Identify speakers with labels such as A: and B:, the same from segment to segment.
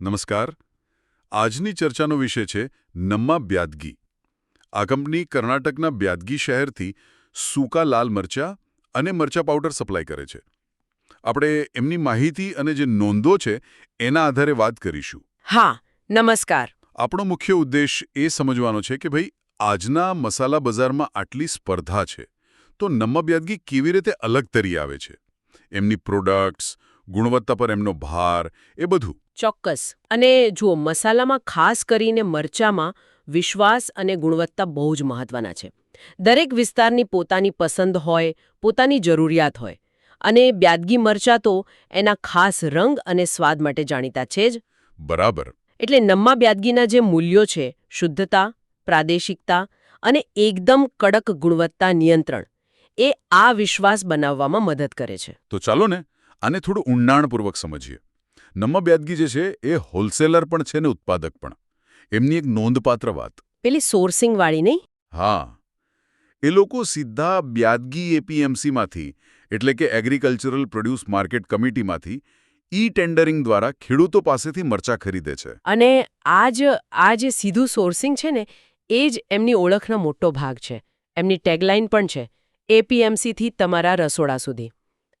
A: નમસ્કાર. આજની ચર્ચાનો વિષય છે નમ્મા બ્યાદગી. આ કંપની કર્ણાટકના બ્યાદગી શહેરથી સૂકા લાલ મરચા અને મરચા પાવડર સપ્લાય કરે છે. આપણે એમની માહિતી અને જે નોંધો છે એના આધારે વાત કરીશું.
B: હા નમસ્કાર.
A: આપણો મુખ્ય ઉદ્દેશ એ સમજવાનો છે કે ભાઈ આજના મસાલા બજારમાં આટલી સ્પર્ધા છે તો નમ્મા બ્યાદગી કેવી રીતે અલગ તરી આવે છે? એમની પ્રોડક્ટ્સ ગુણવત્તા પર એમનો ભાર એ બધું.
B: ચોક્કસ. અને જુઓ મસાલામાં ખાસ કરીને મરચામાં વિશ્વાસ અને ગુણવત્તા બહુ જ મહત્વના છે. દરેક વિસ્તારની પોતાની પસંદ હોય પોતાની જરૂરિયાત હોય. અને બ્યાદગી મરચા તો એના ખાસ રંગ અને સ્વાદ માટે જાણીતા છે જ.
A: બરાબર.
B: એટલે નમ્મા બ્યાદગીના જે મૂલ્યો છે શુદ્ધતા પ્રાદેશિકતા અને એકદમ કડક ગુણવત્તા નિયંત્રણ એ આ વિશ્વાસ બનાવવામાં મદદ કરે છે.
A: તો ચાલો ને આને થોડું ઊંડાણપૂર્વક સમજીએ. નમ્મા બ્યાદગી જે છે એ હોલસેલર પણ છે ને ઉત્પાદક પણ. એમની એક નોંધપાત્ર વાત.
B: પેલી સોર્સિંગ વાળી નહીં?
A: હા. એ લોકો સીધા બ્યાદગી એપીએમસીમાંથી એટલે કે એગ્રીકલ્ચરલ પ્રોડ્યુસ માર્કેટ કમિટીમાંથી ઈ ટેન્ડરિંગ દ્વારા ખેડૂતો પાસેથી મરચા ખરીદે છે.
B: અને આ જ આ જે સીધું સોર્સિંગ છે ને એ જ એમની ઓળખનો મોટો ભાગ છે. એમની ટેગલાઇન પણ છે એપીએમસીથી તમારા રસોડા સુધી.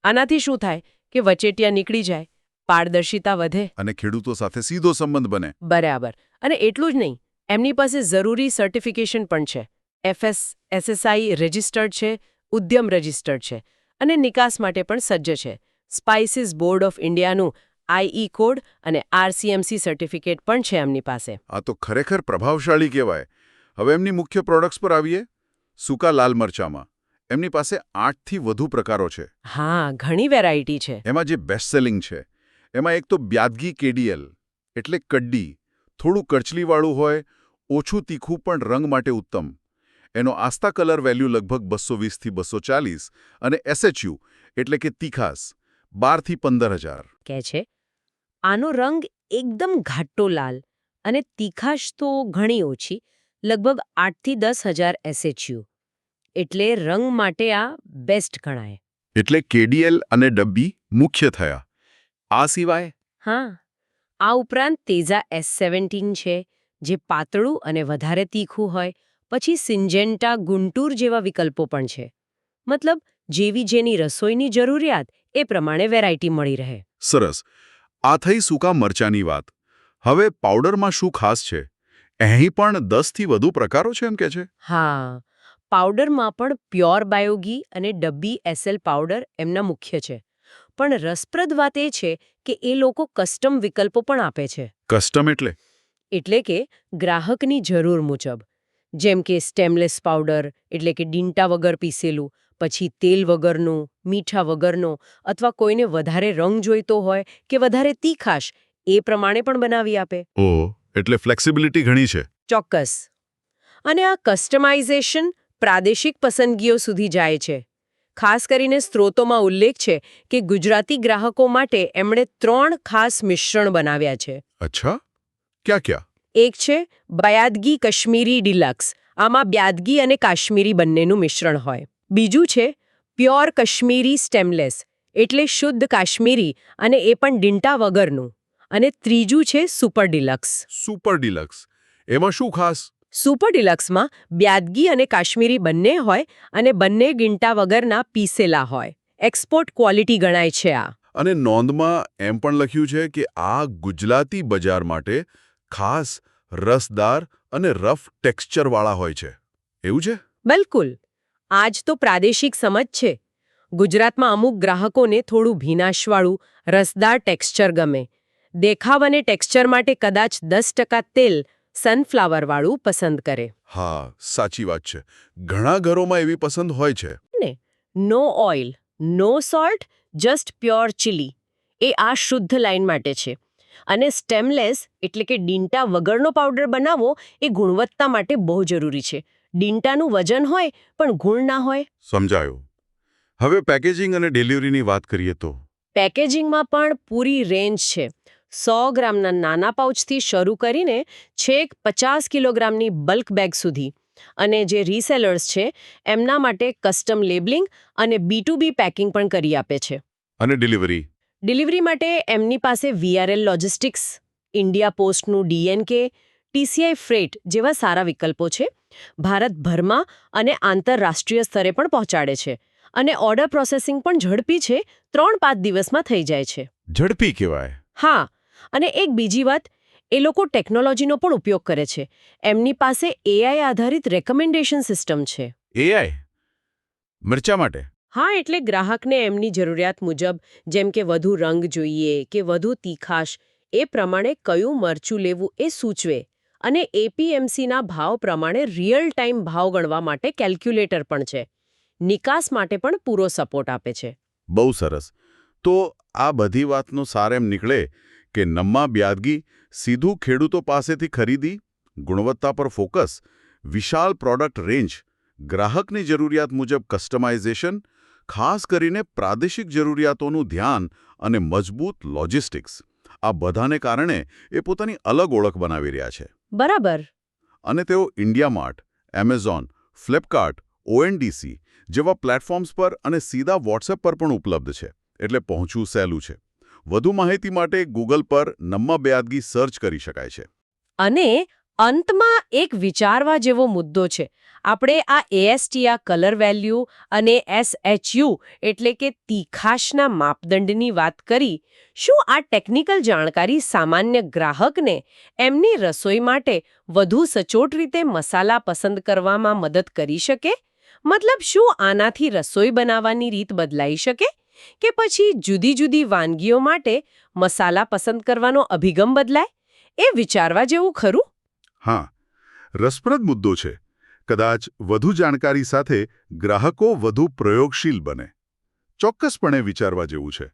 B: આનાથી શું થાય કે વચેટિયા નીકળી જાય પારદર્શિતા વધે.
A: અને ખેડૂતો સાથે સીધો સંબંધ બને.
B: બરાબર. અને એટલું જ નહીં એમની પાસે જરૂરી સર્ટિફિકેશન પણ છે. એફએસ એસએસઆઈ રજિસ્ટર્ડ છે ઉદ્યમ રજિસ્ટર્ડ છે અને નિકાસ માટે પણ સજ્જ છે. સ્પાઇસીસ બોર્ડ ઓફ ઇન્ડિયાનું આઈઈ કોડ અને આરસીએમસી સર્ટિફિકેટ પણ છે એમની પાસે.
A: આ તો ખરેખર પ્રભાવશાળી કહેવાય. હવે એમની મુખ્ય પ્રોડક્ટ્સ પર આવીએ. સૂકા લાલ મરચામાં. એમની પાસે આઠથી વધુ પ્રકારો છે.
B: હા ઘણી વેરાયટી છે.
A: એમાં જે બેસ્ટ સેલિંગ છે એમાં એક તો બ્યાદગી કેડીએલ એટલે કડ્ડી. થોડું કરચલીવાળું હોય ઓછું તીખું પણ રંગ માટે ઉત્તમ. એનો આસ્તા કલર વેલ્યુ લગભગ બસો વીસથી બસો ચાલીસ અને એસએચયુ એટલે કે તીખાસ બારથી પંદર હજાર.
B: કે છે આનો રંગ એકદમ ઘાટો લાલ અને તીખાશ તો ઘણી ઓછી લગભગ આઠથી દસ હજાર એસએચયુ. એટલે રંગ માટે આ બેસ્ટ ગણાય.
A: એટલે કેડીએલ અને ડબ્બી મુખ્ય થયા. આ સિવાય?
B: હા આ ઉપરાંત તેઝા એસ સેવન્ટીન છે જે પાતળું અને વધારે તીખું હોય પછી સિન્જેન્ટા ગુંટૂર જેવા વિકલ્પો પણ છે. મતલબ જેવી જેની રસોઈની જરૂરિયાત એ પ્રમાણે વેરાયટી મળી રહે.
A: સરસ. આ થઈ સૂકા મરચાની વાત. હવે પાવડરમાં શું ખાસ છે? અહીં પણ દસથી વધુ પ્રકારો છે એમ કે છે?
B: હા પાવડરમાં પણ પ્યોર બાયોગી અને ડબ્બી એસએલ પાવડર એમના મુખ્ય છે. પણ રસપ્રદ વાત એ છે કે એ લોકો કસ્ટમ વિકલ્પો પણ આપે છે.
A: કસ્ટમ એટલે?
B: એટલે કે ગ્રાહકની જરૂર મુજબ. જેમ કે સ્ટેમલેસ પાવડર એટલે કે ડીંટા વગર પીસેલું પછી તેલ વગરનું મીઠા વગરનો અથવા કોઈને વધારે રંગ જોઈતો હોય કે વધારે તીખાશ એ પ્રમાણે પણ બનાવી આપે.
A: ઓ એટલે ફ્લેક્સિબિલિટી ઘણી છે.
B: ચોક્કસ. અને આ કસ્ટમાઇઝેશન પ્રાદેશિક પસંદગીઓ સુધી જાય છે. ખાસ કરીને સ્ત્રોતોમાં ઉલ્લેખ છે કે ગુજરાતી ગ્રાહકો માટે એમણે ત્રણ ખાસ મિશ્રણ બનાવ્યા છે.
A: અચ્છા? ક્યાં ક્યાં?
B: એક છે બયાદગી કશ્મીરી ડિલક્સ. આમાં બ્યાદગી અને કાશ્મીરી બંનેનું મિશ્રણ હોય. બીજું છે પ્યોર કશ્મીરી સ્ટેમલેસ એટલે શુદ્ધ કાશ્મીરી અને એ પણ ડિંટા વગરનું. અને ત્રીજું છે સુપર ડિલક્સ.
A: Super deluxe. એમાં શું ખાસ?
B: સુપર ડિલક્સમાં બ્યાદગી અને કાશ્મીરી બંને હોય અને બંને ગીંટા વગરના પીસેલા હોય. એક્સપોર્ટ ક્વોલિટી ગણાય છે આ.
A: અને નોંધમાં એમ પણ લખ્યું છે કે આ ગુજરાતી બજાર માટે ખાસ રસદાર અને રફ ટેક્સચરવાળા હોય છે. એવું છે?
B: બિલકુલ. આજ તો પ્રાદેશિક સમજ છે. ગુજરાતમાં અમુક ગ્રાહકોને થોડું ભીનાશવાળું રસદાર ટેક્સચર ગમે. દેખાવ અને ટેક્સચર માટે કદાચ દસ ટકા તેલ સનફ્લાવરવાળું પસંદ કરે.
A: હા સાચી વાત છે. ઘણા ઘરોમાં એવી પસંદ હોય છે.
B: ને no oil no salt just pure chilli એ આ શુદ્ધ લાઇન માટે છે. અને સ્ટેમલેસ એટલે કે ડીંટા વગરનો પાવડર બનાવવો એ ગુણવત્તા માટે બહુ જરૂરી છે. ડીંટાનું વજન હોય પણ ગુણ ના હોય.
A: સમજાયું. હવે પેકેજિંગ અને ડિલિવરીની વાત કરીએ તો?
B: પેકેજિંગમાં પણ પૂરી રેન્જ છે. સો ગ્રામના નાના પાઉચથી શરૂ કરીને છેક પચાસ કિલોગ્રામની બલ્ક બેગ સુધી. અને જે રીસેલર્સ છે એમના માટે કસ્ટમ લેબલિંગ અને બી ટુ બી પેકિંગ પણ કરી આપે છે.
A: અને ડિલિવરી?
B: ડિલિવરી માટે એમની પાસે વીઆરએલ લોજિસ્ટિક્સ ઇન્ડિયા પોસ્ટનું ડીએનકે ટીસીઆઈ ફ્રેટ જેવા સારા વિકલ્પો છે ભારતભરમાં અને આંતરરાષ્ટ્રીય સ્તરે પણ પહોંચાડે છે. અને ઓર્ડર પ્રોસેસિંગ પણ ઝડપી છે ત્રણ પાંચ દિવસમાં થઈ જાય છે.
A: ઝડપી કહેવાય.
B: હા અને એક બીજી વાત એ લોકો ટેકનોલોજીનો પણ ઉપયોગ કરે છે. એમની પાસે એઆઈ આધારિત રેકમેન્ડેશન સિસ્ટમ છે.
A: એઆઈ મરચા માટે?
B: હા એટલે ગ્રાહકને એમની જરૂરિયાત મુજબ જેમ કે વધુ રંગ જોઈએ કે વધુ તીખાશ એ પ્રમાણે કયું મરચું લેવું એ સૂચવે. અને એપીએમસીના ભાવ પ્રમાણે રિયલ ટાઈમ ભાવ ગણવા માટે કેલ્ક્યુલેટર પણ છે. નિકાસ માટે પણ પૂરો સપોર્ટ આપે છે.
A: બહુ સરસ. તો આ બધી વાતનો સાર એમ નીકળે કે નમ્મા બ્યાદગી સીધું ખેડૂતો પાસેથી ખરીદી? ગુણવત્તા પર ફોકસ? વિશાળ પ્રોડક્ટ રેન્જ? ગ્રાહકની જરૂરિયાત મુજબ કસ્ટમાઇઝેશન? ખાસ કરીને પ્રાદેશિક જરૂરિયાતોનું ધ્યાન અને મજબૂત લોજિસ્ટિક્સ. આ બધાને કારણે એ પોતાની અલગ ઓળખ બનાવી રહ્યા છે.
B: બરાબર.
A: અને તેઓ ઇન્ડિયામાર્ટ એમેઝોન ફ્લિપકાર્ટ ઓએનડીસી જેવા પ્લેટફોર્મ્સ પર અને સીધા વોટ્સએપ પર પણ ઉપલબ્ધ છે. એટલે પહોંચવું સહેલું છે. વધુ માહિતી માટે ગૂગલ પર નમ્મા બેયાદગી સર્ચ કરી શકાય છે.
B: અને અંતમાં એક વિચારવા જેવો મુદ્દો છે. આપણે આ એએસટીઆ કલર વેલ્યુ અને એસએચયુ એટલે કે તીખાશના માપદંડની વાત કરી, શું આ ટેકનિકલ જાણકારી સામાન્ય ગ્રાહકને એમની રસોઈ માટે વધુ સચોટ રીતે મસાલા પસંદ કરવામાં મદદ કરી શકે? મતલબ શું આનાથી રસોઈ બનાવવાની રીત બદલાઈ શકે? કે પછી જુદી જુદી વાનગીઓ માટે મસાલા પસંદ કરવાનો અભિગમ બદલાય? એ વિચારવા જેવું ખરું?
A: હા, રસપ્રદ મુદ્દો છે. કદાચ વધુ જાણકારી સાથે ગ્રાહકો વધુ પ્રયોગશીલ બને. ચોક્કસપણે વિચારવા જેવું છે.